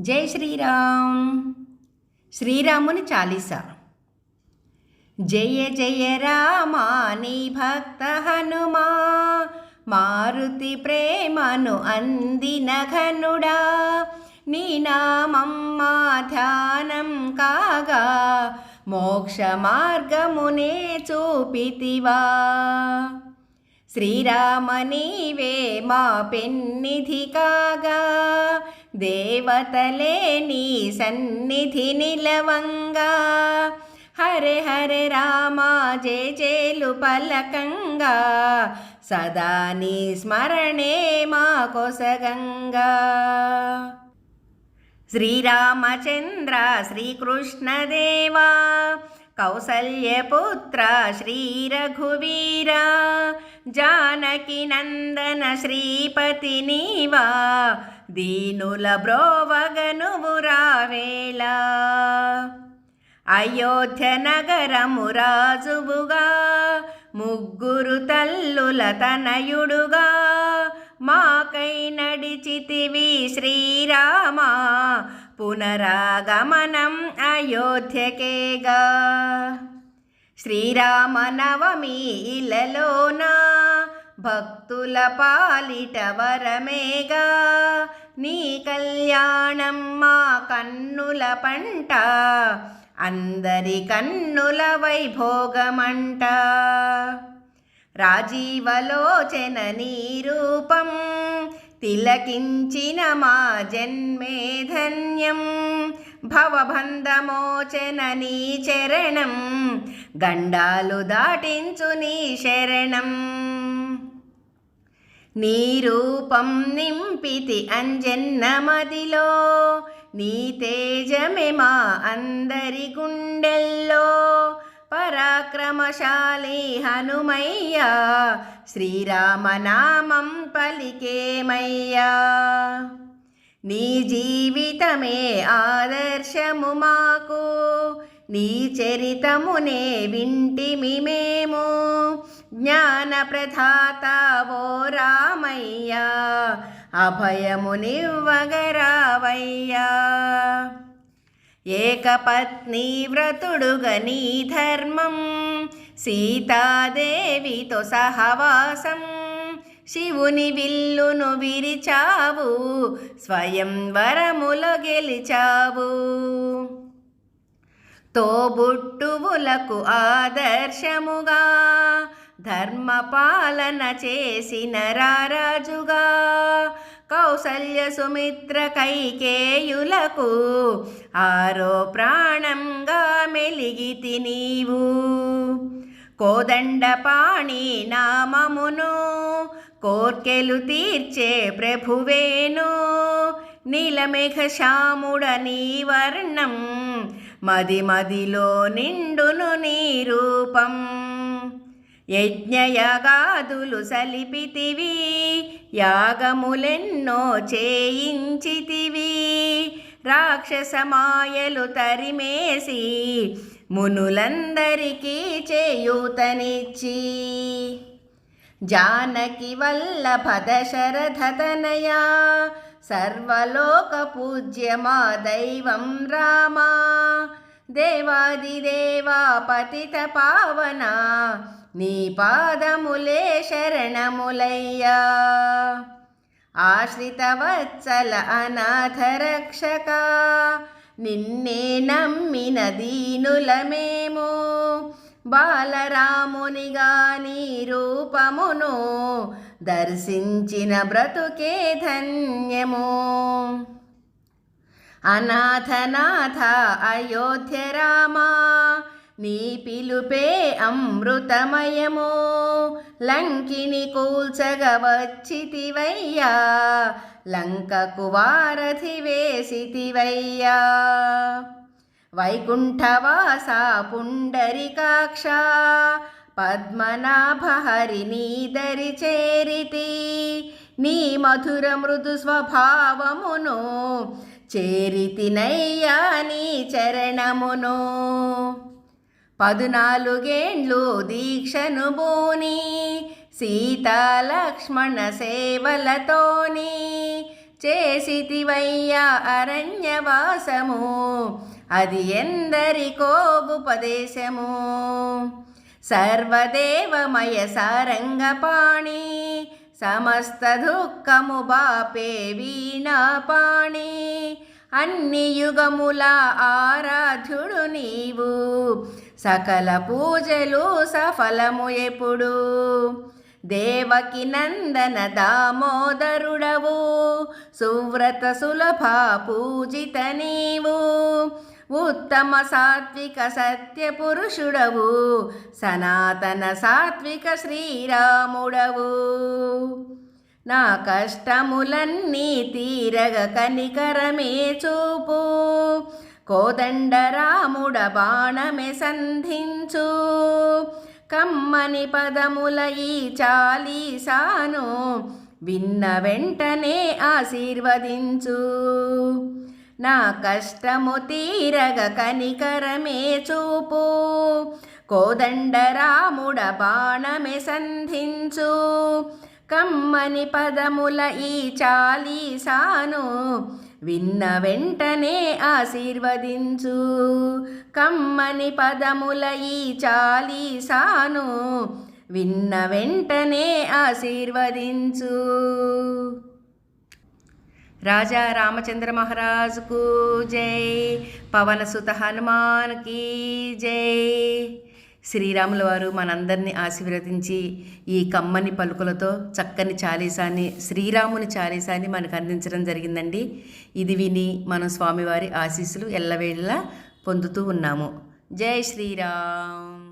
జై శ్రీరామ్. శ్రీరాముని చాలీసా. జయ జయ రామా నీ భక్త హనుమా. మారుతి ప్రేమను అందిన ఘనుడా. నీ నామం మా ధ్యానం కాగా. మోక్ష మార్గమునే చూపితివా. శ్రీరామ నీవే మా పెన్నిధి కాగా. దేవతలే నీ సన్నిధి నిలవంగా. హరే హరే రామ జయ జేలు పలకంగా. సదా నీ స్మరణే మా కొసగంగా. శ్రీరామచంద్ర శ్రీకృష్ణదేవా. కౌసల్యపుత్ర శ్రీరఘువీర జానకి నందన శ్రీపతి నీవా దీనుల బ్రోవగనువు రావేలా అయోధ్య నగరము రాజువుగా ముగ్గురు తల్లుల తనయుడుగా మాకై నడిచితివి శ్రీరామా పునరాగమనం అయోధ్యకేగా శ్రీరామనవమి ఇలలోన భక్తుల పాలిట వరమేగా నీ కళ్యాణం మా కన్నుల పంట అందరి కన్నుల వైభోగమంట. రాజీవలోచన నీ రూపం తిలకించిన మా జన్మే ధన్యం. భవబంధమోచన నీ చరణం. గండాలు దాటించు నీ శరణం. నీ రూపం నింపితి అంజన్న మదిలో. నీ తేజమే మా అందరి గుండెల్లో. పరాక్రమశాలి హనుమయ్యా. శ్రీరామనామం పలికేమయ్యా. నీ జీవితమే ఆదర్శము మాకు. నీ చరితమునే వింటిమి మేము. జ్ఞానప్రధాత ఓ రామయ్యా. అభయమునివ్వగరావయ్యా. ఏకపత్నీ వ్రతుడుగ నీ ధర్మం సీతాదేవితో సహవాసం. శివుని విల్లును విరిచావు స్వయం వరముల గెలిచావు. తోబుట్టువులకు ఆదర్శముగా ధర్మపాలన చేసిన రారాజుగా కౌసల్య సుమిత్ర కైకేయులకు ఆరో ప్రాణంగా మెలిగితి నీవు. కోదండపాణి నామమును కోర్కెలు తీర్చే ప్రభువేను. నీలమేఘ శ్యాముడ నీ వర్ణం మది మదిలో నిండును నీ రూపం. యజ్ఞయగాదులు సలిపితివి యాగములెన్నో చేయించితివి రాక్షసమాయలు తరిమేసి మునులందరికీ చేయూతనిచ్చి. జానకి వల్లభ దశరథతనయా సర్వలోక పూజ్యమా దైవం రామా దేవాదిదేవా పతిత పావనా. నీ పాదములే శరణములయ్యా. ఆశ్రితవత్సల అనాథరక్షక నిన్నే నమ్మిన దీనులమేమో బాలరామునిగా నీ రూపమును దర్శించిన బ్రతుకే ధన్యము. అనాథనాథ అయోధ్య రామా నీ పిలుపే అమృతమయము. లంకిని కూల్చగ వచ్చితివయ్యా లంకకు వారధి వేసితివయ్యా. వైకుంఠవాస పుండరికాక్ష పద్మనాభహరి నీ దరి చేరితి. నీ మధుర మృదు స్వభావమును చేరితినయ్యా నీ చరణమును. పదునాలుగేండ్లు దీక్షను బోని సీతాలక్ష్మణ సేవలతోని చేసితివయ్యా అరణ్యవాసము అది ఎందరికో ఉపదేశము. సర్వదేవమయ సారంగపాణి సమస్త దుఃఖము బాపే వీణాపాణి అన్ని యుగముల ఆరాధ్యుడు నీవు. సకల పూజలు సఫలము ఎప్పుడు? దేవకి నందన దామోదరుడవు సువ్రత సులభ పూజిత నీవు ఉత్తమ సాత్విక సత్య పురుషుడవు సనాతన సాత్విక శ్రీరాముడవు. నా కష్టములన్నీ తీరగ కనికరమే చూపు కోదండరాముడ బాణమే సంధించు. కమ్మని పదముల ఈ చాలీసాను విన్న వెంటనే ఆశీర్వదించు. నా కష్టము తీరగ కనికరమే చూపు. కోదండరాముడ బాణమే సంధించు. కమ్మని పదముల ఈ చాలీసాను విన్న వెంటనే ఆశీర్వదించు. కమ్మని పదముల ఈ చాలీసాను విన్న వెంటనే ఆశీర్వదించు. రాజా రామచంద్ర మహారాజుకు జై. పవనసుత హనుమాన్కి జై. శ్రీరాముల వారు మనందరినీ ఆశీర్వదించి ఈ కమ్మని పలుకులతో చక్కని చాలీసాన్ని శ్రీరాముని చాలీసాన్ని మనకు అందించడం జరిగిందండి. ఇది విని మనం స్వామివారి ఆశీస్సులు ఎల్లవేళ్ళ పొందుతూ ఉన్నాము. జై శ్రీరామ్.